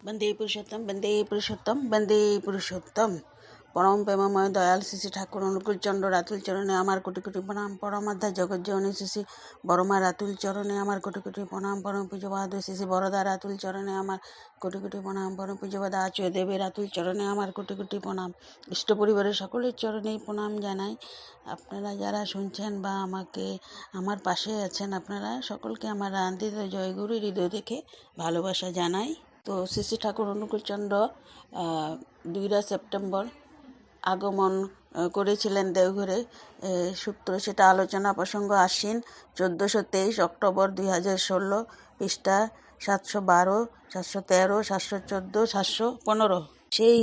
বন্দে পুরুষোত্তম বন্দে পুরুষোত্তম বন্দে পুরুষোত্তম। পরম প্রেমময়, দয়াল শ্রী ঠাকুর, অনুকূল চন্দ্র, রাতুল চরণে আমার কোটি কোটি প্রণাম। পরমাধ্যা জগজ্জননী শ্রী বড়মা, রাতুল চরণে আমার কোটি কোটি প্রণাম। পরম পুজো বাহাদুর শ্রী বরদা, রাতুল চরণে আমার কোটি কোটি প্রণাম। পরম পুজো বাদা আচয় দেবের রাতুল চরণে আমার কোটি কোটি প্রণাম। ইষ্ট পরিবারের সকলের চরণেই প্রণাম জানাই। আপনারা যারা শুনছেন বা আমাকে, আমার পাশে আছেন, আপনারা সকলকে আমার রান্দিত জয়গুরু হৃদয় দেখে ভালোবাসা জানাই। তো শ্রী ঠাকুর অনুকূলচন্দ্র দুইরা সেপ্টেম্বর আগমন করেছিলেন দেওঘরে। সূত্র সেটা আলোচনা প্রসঙ্গ আশ্বিন, চোদ্দোশো তেইশ অক্টোবর দুই হাজার ষোলো পৃষ্ঠা সাতশো বারো, সাতশো তেরো, সাতশো চোদ্দ, সাতশো পনেরো। সেই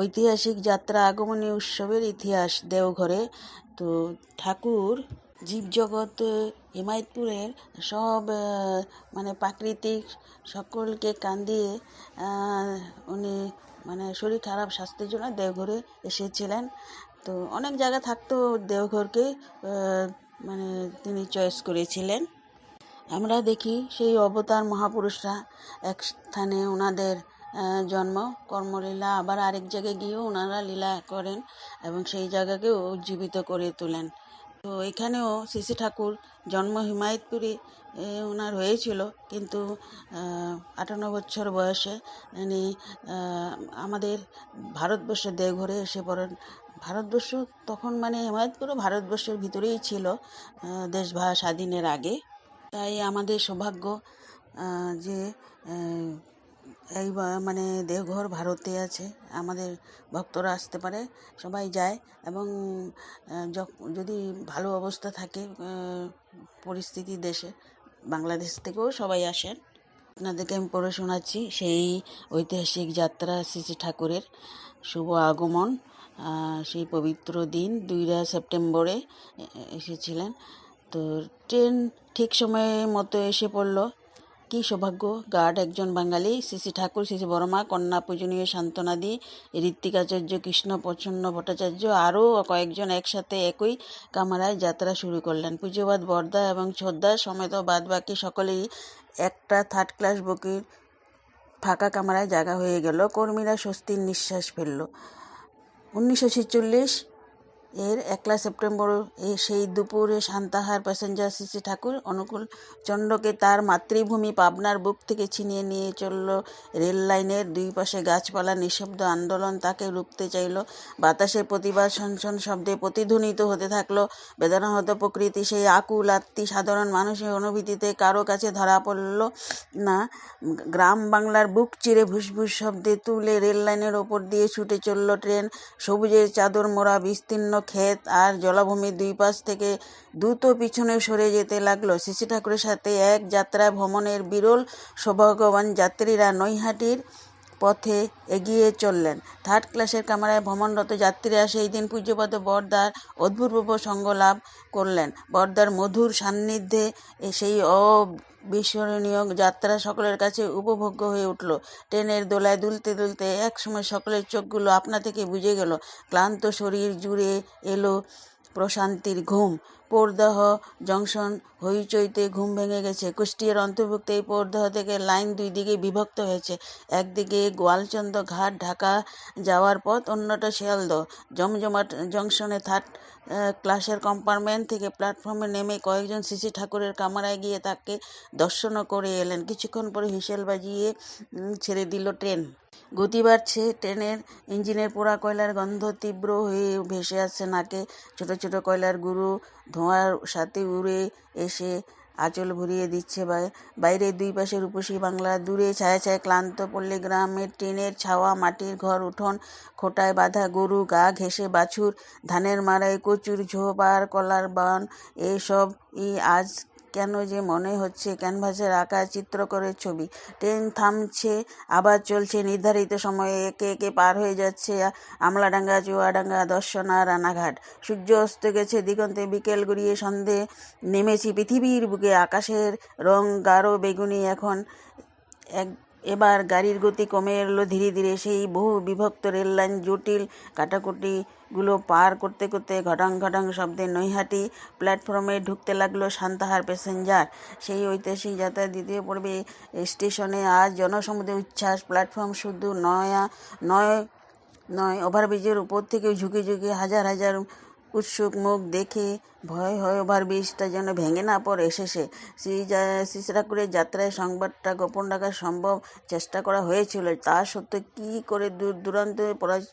ঐতিহাসিক যাত্রা আগমনী উৎসবের ইতিহাস দেওঘরে। তো ঠাকুর জীবজগৎ হিমায়তপুরের সব মানে প্রাকৃতিক সকলকে কান্দিয়ে আহ, উনি মানে শরীর খারাপ স্বাস্থ্যের জন্য দেওঘরে এসেছিলেন। তো অনেক জায়গা থাকতো দেওঘরকে মানে তিনি চয়েস করেছিলেন। আমরা দেখি সেই অবতার মহাপুরুষরা এক স্থানে ওনাদের জন্ম কর্মলীলা আবার আরেক জায়গায় গিয়েও ওনারা লীলা করেন এবং সেই জায়গাকেও উজ্জীবিত করে তোলেন। তো এখানেও শ্রী ঠাকুর জন্ম হিমায়তপুরে ওনার হয়েছিল। কিন্তু আটান্ন বছর বয়সে উনি আমাদের ভারতবর্ষের দেওঘরে এসে পড়েন। ভারতবর্ষ তখন মানে হিমায়তপুরও ভারতবর্ষের ভিতরেই ছিল দেশ স্বাধীনের আগে। তাই আমাদের সৌভাগ্য যে এই মানে দেওঘর ভারতে আছে। আমাদের ভক্তরা আসতে পারে, সবাই যায় এবং যদি ভালো অবস্থা থাকে পরিস্থিতি দেশে, বাংলাদেশ থেকেও সবাই আসেন। আপনাদেরকে আমি পড়ে শোনাচ্ছি সেই ঐতিহাসিক যাত্রা শ্রী শ্রী ঠাকুরের শুভ আগমন সেই পবিত্র দিন, দুইরা সেপ্টেম্বরে এসেছিলেন। তো ট্রেন ঠিক সময়ে মতো এসে পড়ল। কি সৌভাগ্য গার্ড একজন বাঙালি, শ্রী ঠাকুর, শ্রী বর্মা কন্যা পূজনীয় সান্ত্বনাদি ঋত্বিকাচার্য কৃষ্ণ প্রচন্ন ভট্টাচার্য, আরও কয়েকজন একসাথে একই কামারায় যাত্রা শুরু করলেন। পুজোবাদ, বর্দা এবং ছোদ্দা সমেত বাদবাকি সকলেই একটা থার্ড ক্লাস বকির ফাঁকা কামারায় জায়গা হয়ে গেল। কর্মীরা স্বস্তির নিঃশ্বাস ফেলল। উনিশশো ছেচল্লিশ এর একলা সেপ্টেম্বর এ সেই দুপুরে সান্তাহার প্যাসেঞ্জার শ্রী ঠাকুর অনুকূল চন্দ্রকে তার মাতৃভূমি পাবনার বুক থেকে ছিনিয়ে নিয়ে চলল রেল লাইনের দুই পাশে গাছপালা নিঃশব্দ আন্দোলন। তাকে রুখতে চাইল বাতাসের প্রতিবাদ, শনশন শব্দে প্রতিধ্বনিত হতে থাকল বেদনাহত প্রকৃতি। সেই আকুল আত্মি সাধারণ মানুষের অনুভূতিতে কারও কাছে ধরা পড়ল না। গ্রাম বাংলার বুক চিরে ভুসভুস শব্দে তুলে রেল লাইনের ওপর দিয়ে ছুটে চলল ট্রেন। সবুজের চাদর মোড়া, বিস্তীর্ণ ক্ষেত আর জলাভূমির দুই পাশ থেকে দ্রুত পিছনে সরে যেতে লাগল। শ্রী ঠাকুরের সাথে এক যাত্রা ভ্রমণের বিরল সৌভাগ্যবান যাত্রীরা নৈহাটির পথে এগিয়ে চললেন। থার্ড ক্লাসের কামরায় ভ্রমণরত যাত্রীরা সেই দিন পূজ্যপদ বর্দার অদ্ভুতপূর্ব সঙ্গ লাভ করলেন। বর্দার মধুর সান্নিধ্যে সেই অবিস্মরণীয় যাত্রা সকলের কাছে উপভোগ্য হয়ে উঠল। ট্রেনের দোলায় দুলতে দুলতে একসময় সকলের চোখগুলো আপনা থেকে বুঝে গেল। ক্লান্ত শরীর জুড়ে এলো প্রশান্তির ঘুম। পোরদাহ জংশন হইচইতে ঘুম ভেঙে গেছে। কুষ্টিয়ার অন্তর্ভুক্ত এই পোরদাহ থেকে লাইন দুই দিকে বিভক্ত হয়েছে। একদিকে গোয়ালচন্দ ঘাট, ঢাকা যাওয়ার পথ, অন্যটা শিয়ালদহ। জমজমাট জংশনে থার্ড ক্লাসের কম্পার্টমেন্ট থেকে প্ল্যাটফর্মে নেমে কয়েকজন শ্রী ঠাকুরের কামরায় গিয়ে তাকে দর্শনও করে এলেন। কিছুক্ষণ পরে হিসেল বাজিয়ে ছেড়ে দিল ট্রেন। গতি বাড়ছে, ট্রেনের ইঞ্জিনের পোড়া কয়লার গন্ধ তীব্র হয়ে ভেসে আসছে নাকে। ছোট ছোট কয়লার গুঁড়ো ধোঁয়ার সাথে উড়ে এসে আঁচল ভরিয়ে দিচ্ছে বাইরে দুই পাশে রূপসী বাংলা দূরে ছায়া ছায় ক্লান্ত পড়লে গ্রামের টিনের ছাওয়া, মাটির ঘর, উঠোন খোটায় বাঁধা গরু, গা ঘেঁষে বাছুর, ধানের মাড়াই কচুর ঝোপ আর কলার বান এসব ই আজ কেন যে মনে হচ্ছে ক্যানভাসের আঁকা চিত্রকরের ছবি? ট্রেন থামছে, আবার চলছে নির্ধারিত সময়ে একে একে পার হয়ে যাচ্ছে আমলাডাঙ্গা, চুয়াডাঙ্গা, দর্শনা, রানাঘাট। সূর্য অস্ত গেছে দিগন্তে, বিকেল গড়িয়ে সন্ধে নেমেছি পৃথিবীর বুকে। আকাশের রং গাঢ় বেগুনি, এখন এক এবার গাড়ির গতি কমে এলো ধীরে ধীরে। সেই বহু বিভক্ত রেললাইন জটিল কাটাকুটিগুলো পার করতে করতে ঘটাং ঘটাং শব্দে নৈহাটি প্ল্যাটফর্মে ঢুকতে লাগল সান্তাহার প্যাসেঞ্জার। সেই ঐতিহাসিক যাত্রার দ্বিতীয় পর্বে স্টেশনে আজ জনসমুদ্রে উচ্ছ্বাস। প্ল্যাটফর্ম শুধু নয়া, নয় নয় ওভারব্রিজের উপর থেকে ঝুঁকে ঝুঁকে হাজার হাজার উৎসুক মুখ দেখে ভয় হয় ওভারব্রিজটা যেন ভেঙে না পড়ে। শেষে শিশিরাকুরের যাত্রায় সংবাদটা গোপন রাখার সম্ভব চেষ্টা করা হয়েছিল। তা সত্ত্বেও কী করে দূর, দূরান্তে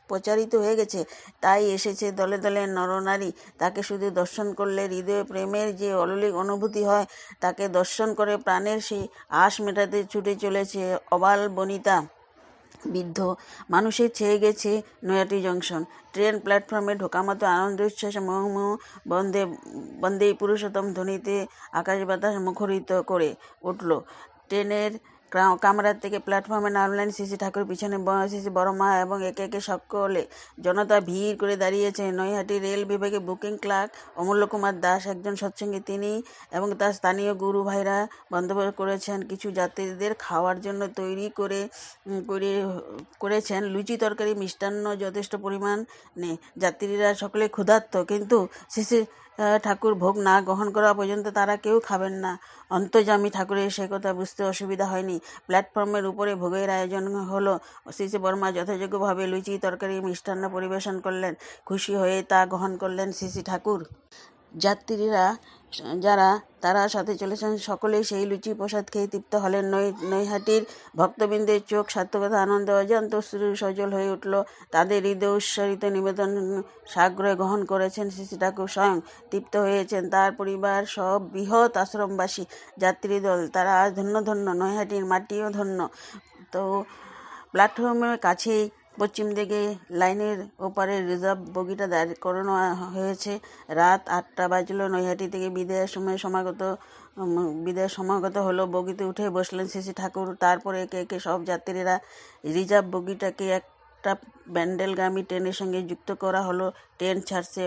প্রচারিত হয়ে গেছে, তাই এসেছে দলে দলে নরনারী। তাকে শুধু দর্শন করলে হৃদয় প্রেমের যে অলৌলিক অনুভূতি হয়, তাকে দর্শন করে প্রাণের সেই আশ মেটাতে ছুটে চলেছে অবাল বনিতা। বৃদ্ধ। মানুষের ছেয়ে গেছে নয়াটি জংশন। ট্রেন প্ল্যাটফর্মে ঢোকা মতো আনন্দ উচ্ছ্বাসে মহম বন্দে, বন্দেই পুরুষোত্তম ধ্বনিতে আকাশ বাতাস মুখরিত করে উঠল। ট্রেনের কামরার থেকে প্ল্যাটফর্মে নামলেন সিসি ঠাকুর পিছনে সিসি বড় মা এবং একে একে সকলে। জনতা ভিড় করে দাঁড়িয়েছে। নৈহাটি রেল বিভাগে বুকিং ক্লার্ক অমূল্য কুমার দাস একজন সৎসঙ্গী তিনি এবং তার স্থানীয় গুরু ভাইরা বন্দোবস্ত করেছেন। কিছু যাত্রীদের খাওয়ার জন্য তৈরি করে করে, করেছেন। লুচি তরকারি মিষ্টান্ন যথেষ্ট পরিমাণ। নেই যাত্রীরা সকলে ক্ষুধার্ত। কিন্তু সিসি ঠাকুর ভোগ না গ্রহণ করা পর্যন্ত তারা কেউ খাবেন না। অন্তর্যামী ঠাকুরের সে কথা বুঝতে অসুবিধা হয়নি। প্ল্যাটফর্মের উপরে ভোগের আয়োজন হলো। শিশু বর্মা যথাযোগ্যভাবে লুচি, তরকারি, মিষ্টান্ন পরিবেশন করলেন। খুশি হয়ে তা গ্রহণ করলেন শিশি ঠাকুর। যাত্রীরা, যারা তারা সাথে চলেছেন। সকলেই সেই লুচি প্রসাদ খেয়ে তৃপ্ত হলেন। নৈ নৈহাটির ভক্তবৃন্দের চোখ সার্থকতা, আনন্দ, অজান্ত সজল হয়ে উঠল। তাদের হৃদয় উৎসারিত নিবেদন সাগ্রহে গ্রহণ করেছেন শ্রী ঠাকুর স্বয়ং। তৃপ্ত হয়েছেন তার পরিবার সব বৃহৎ আশ্রমবাসী, যাত্রী দল। তারা ধন্য ধন্য, নৈহাটির মাটিও ধন্য। তো প্ল্যাটফর্মের কাছেই পশ্চিম দিকে লাইনের ওপারে রিজার্ভ বগিটা দাঁড় করানো হয়েছে। রাত আটটা বাজলো। নৈহাটি থেকে বিদায়ের সময় সমাগত বিদায়ের সমাগত হলো। বগিতে উঠে বসলেন শ্রী ঠাকুর। তারপরে একে একে সব যাত্রীরা রিজার্ভ বগিটাকে একটা ব্যান্ডেলগামী ট্রেনের সঙ্গে যুক্ত করা হলো। ট্রেন ছাড়ছে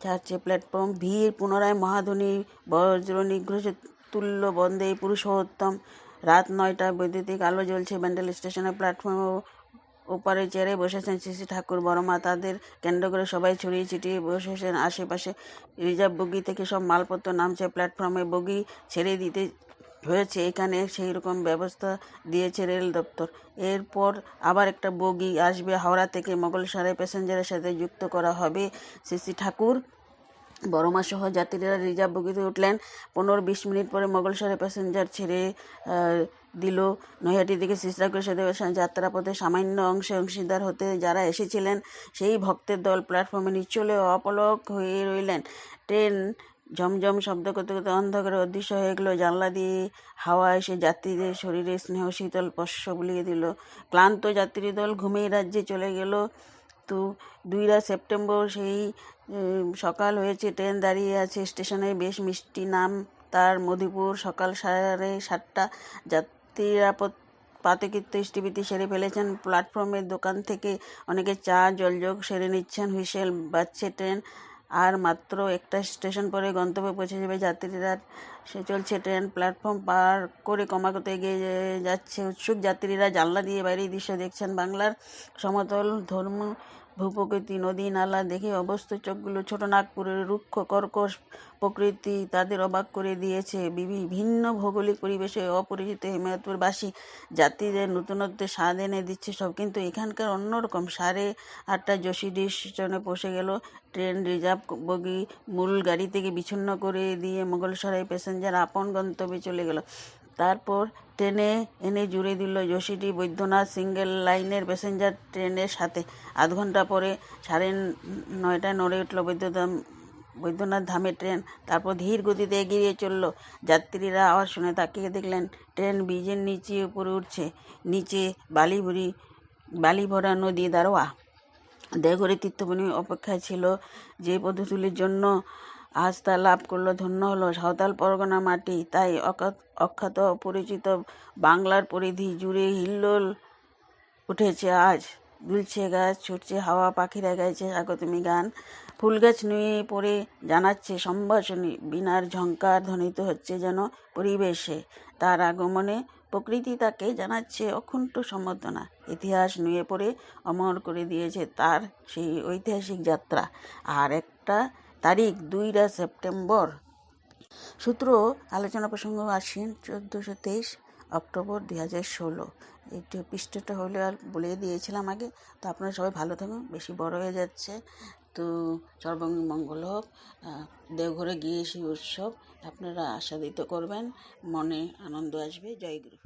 ছাড়ছে প্ল্যাটফর্ম। ভিড় পুনরায় মহাধনী বজ্র নিগ্রহ, তুল্য বন্দে পুরুষোত্তম। রাত নয়টায় বৈদ্যুতিক আলো জ্বলছে ব্যান্ডেল স্টেশনের প্ল্যাটফর্ম ওপারে চেয়ারে বসেছেন শ্রী ঠাকুর বড়মা। তাদের কেন্দ্র করে সবাই ছড়িয়ে ছিটিয়ে বসেছেন আশেপাশে। রিজার্ভ বগি থেকে সব মালপত্র নামছে প্ল্যাটফর্মে। বগি ছেড়ে দিতে হয়েছে। এখানে সেই রকম ব্যবস্থা দিয়েছে রেল দপ্তর। এরপর আবার একটা বগি আসবে হাওড়া থেকে। মোগলসারে প্যাসেঞ্জারের সাথে যুক্ত করা হবে শ্রী ঠাকুর। বড়মা সহ যাত্রীরা রিজার্ভ বগিতে উঠলেন। পনেরো বিশ মিনিট পরে মোগলসরে প্যাসেঞ্জার ছেড়ে দিল। নৈহাটি থেকে সিস্টাকুর সাথে যাত্রাপথে সামান্য অংশে অংশীদার হতে যারা এসেছিলেন, সেই ভক্তের দল প্ল্যাটফর্মে নিচলে অপলক হয়ে রইলেন। ট্রেন ঝমঝম শব্দ করতে করতে অন্ধকারে অদৃশ্য হয়ে গেলো। জানলা দিয়ে হাওয়া এসে যাত্রীদের শরীরে স্নেহ শীতল স্পর্শ বুলিয়ে দিল। ক্লান্ত যাত্রী দল ঘুমিয়ে রাজ্যে চলে গেল। তো দুইরা সেপ্টেম্বর সেই সকাল হয়েছে, ট্রেন দাঁড়িয়ে আছে স্টেশনে, বেশ মিষ্টি নাম তার মধুপুর, সকাল সাড়ে সাতটা। যাত্রীরা পাতকৃত্য ইষ্টিবৃত্তি সেরে ফেলেছেন, প্ল্যাটফর্মের দোকান থেকে অনেকে চা, জলযোগ সেরে নিচ্ছেন, হুইসেল বাজছে ট্রেন। আর মাত্র একটা স্টেশন পরে গন্তব্যে পৌঁছে যাবে যাত্রীরা। সে চলছে ট্রেন, প্ল্যাটফর্ম পার করে ক্রমাগত এগিয়ে যাচ্ছে উৎসুক যাত্রীরা। জানলা দিয়ে বাইরে দৃশ্য দেখছেন বাংলার সমতল ধর্ম ভূপ্রকৃতি নদী নালা দেখে অবস্থ চোখগুলো ছোট নাগপুরের রুক্ষ কর্কশ প্রকৃতি তাদের অবাক করে দিয়েছে। বিভিন্ন ভৌগোলিক পরিবেশে অপরিচিত হিমায়তপুরবাসী যাত্রীদের নতুনত্বের স্বাদ এনে দিচ্ছে সব, কিন্তু এখানকার অন্যরকম সাড়ে আটটা যোশী স্টেশনে পৌঁছে গেল ট্রেন রিজার্ভ বগি মূল গাড়ি থেকে বিচ্ছিন্ন করে দিয়ে মোগলসরাই প্যাসেঞ্জার আপন গন্তব্যে চলে গেল। তারপর ট্রেনে এনে জুড়ে দিল যোশীটি বৈদ্যনাথ সিঙ্গেল লাইনের প্যাসেঞ্জার ট্রেনের সাথে। আধ ঘণ্টা পরে সাড়ে নয়টায় নড়ে উঠল বৈদ্যনাথ বৈদ্যনাথ ধামে ট্রেন। তারপর ধীর গতিতে এগিয়ে চলল। যাত্রীরা আওয়াজ শুনে তাকিয়ে দেখলেন, ট্রেন ব্রিজের নিচে উপরে উঠছে। নিচে বালি ভরি বালি ভরা নদী দারোয়া। দেহঘরে তীর্থভূমি অপেক্ষায় ছিল যে পদ্ধতির জন্য তা লাভ করল, ধন্য হলো। সাঁওতাল পরগনা মাটি, তাই অখ্যাত পরিচিত বাংলার পরিধি জুড়ে হিল্লোল উঠেছে আজ। দুলছে গাছ, ছুটছে হাওয়া, পাখিরা গাইছে স্বাগতমী গান। ফুল গাছ নুয়ে পড়ে জানাচ্ছে সম্ভাষণী, বিনার ঝঙ্কার ধ্বনিত হচ্ছে যেন পরিবেশে। তার আগমনে প্রকৃতি তাকে জানাচ্ছে অকুণ্ঠ সম্বর্ধনা ইতিহাস নুয়ে পড়ে অমর করে দিয়েছে তার সেই ঐতিহাসিক যাত্রা। আর একটা তারিখ দুইরা সেপ্টেম্বর। সূত্র আলোচনা প্রসঙ্গ আসেন চোদ্দোশো তেইশ অক্টোবর দুই হাজার ষোলো। একটু পৃষ্ঠটা হলে আর বলে দিয়েছিলাম আগে। তো আপনারা সবাই ভালো থাকুন, বেশি বড় হয়ে যাচ্ছে। তো সর্বাঙ্গী মঙ্গল হোক। দেওঘরে গিয়ে সেই উৎসব আপনারা আস্বাদিত করবেন। মনে আনন্দ আসবে। জয় গুরু।